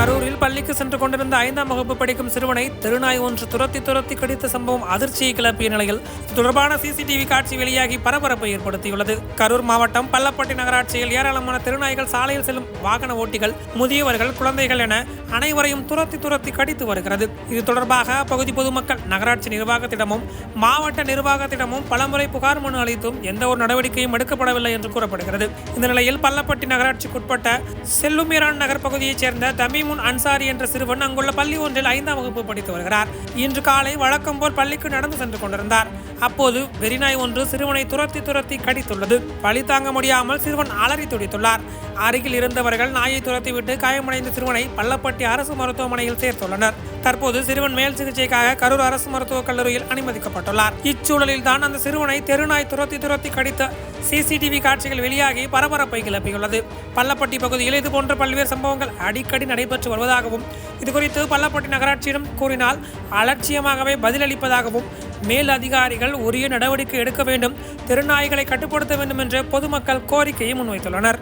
கரூரில் பள்ளிக்கு சென்று கொண்டிருந்த ஐந்தாம் வகுப்பு படிக்கும் சிறுவனை தெருநாய் ஒன்று துரத்தி துரத்தி கடித்த சம்பவம் அதிர்ச்சியை கிளப்பிய நிலையில் தொடர்பான சிசிடிவி காட்சி வெளியாகி பரபரப்பை ஏற்படுத்தியுள்ளது. கரூர் மாவட்டம் பள்ளப்பட்டி நகராட்சியில் ஏராளமான தெருநாய்கள் சாலையில் செல்லும் வாகன ஓட்டிகள் முதியவர்கள் குழந்தைகள் என அனைவரையும் துரத்தி துரத்தி கடித்து வருகிறது. இது தொடர்பாக அப்பகுதி பொதுமக்கள் நகராட்சி நிர்வாகத்திடமும் மாவட்ட நிர்வாகத்திடமும் பலமுறை புகார் மனு அளித்தும் எந்த ஒரு நடவடிக்கையும் எடுக்கப்படவில்லை என்று கூறப்படுகிறது. இந்த நிலையில் பள்ளப்பட்டி நகராட்சிக்குட்பட்ட செல்லுமீரான் நகர் பகுதியைச் சேர்ந்த தமிமுன் அன்சாரி என்ற சிறுவன் அங்குள்ள பள்ளி ஒன்றில் ஐந்தாம் வகுப்பு படித்து வருகிறார். இன்று காலை வழக்கம் போல் பள்ளிக்கு நடந்து சென்று கொண்டிருந்தார். அப்போது வெறிநாய் ஒன்று சிறுவனை துரத்தி துரத்தி கடித்துள்ளது. பழி தாங்க முடியாமல் சிறுவன் அலறி துடித்துள்ளார். அருகில் இருந்தவர்கள் நாயை துரத்திவிட்டு காயமடைந்த சிறுவனை பள்ளப்பட்டி அரசு மருத்துவமனையில் சேர்த்துள்ளனர். தற்போது சிறுவன் மேல் சிகிச்சைக்காக கரூர் அரசு மருத்துவக் கல்லூரியில் அனுமதிக்கப்பட்டுள்ளார். இச்சூழலில் தான் அந்த சிறுவனை தெருநாய் துரத்தி துரத்தி கடித்த சிசிடிவி காட்சிகள் வெளியாகி பரபரப்பை கிளப்பியுள்ளது. பள்ளப்பட்டி பகுதியில் இதுபோன்ற பல்வேறு சம்பவங்கள் அடிக்கடி நடைபெற்று வருவதாகவும் இதுகுறித்து பள்ளப்பட்டி நகராட்சியிடம் கூறினால் அலட்சியமாகவே பதிலளிப்பதாகவும் மேல் அதிகாரிகள் உரிய நடவடிக்கை எடுக்க வேண்டும் திருநாய்களை கட்டுப்படுத்த வேண்டும் என்று பொதுமக்கள் கோரிக்கையை முன்வைத்துள்ளனர்.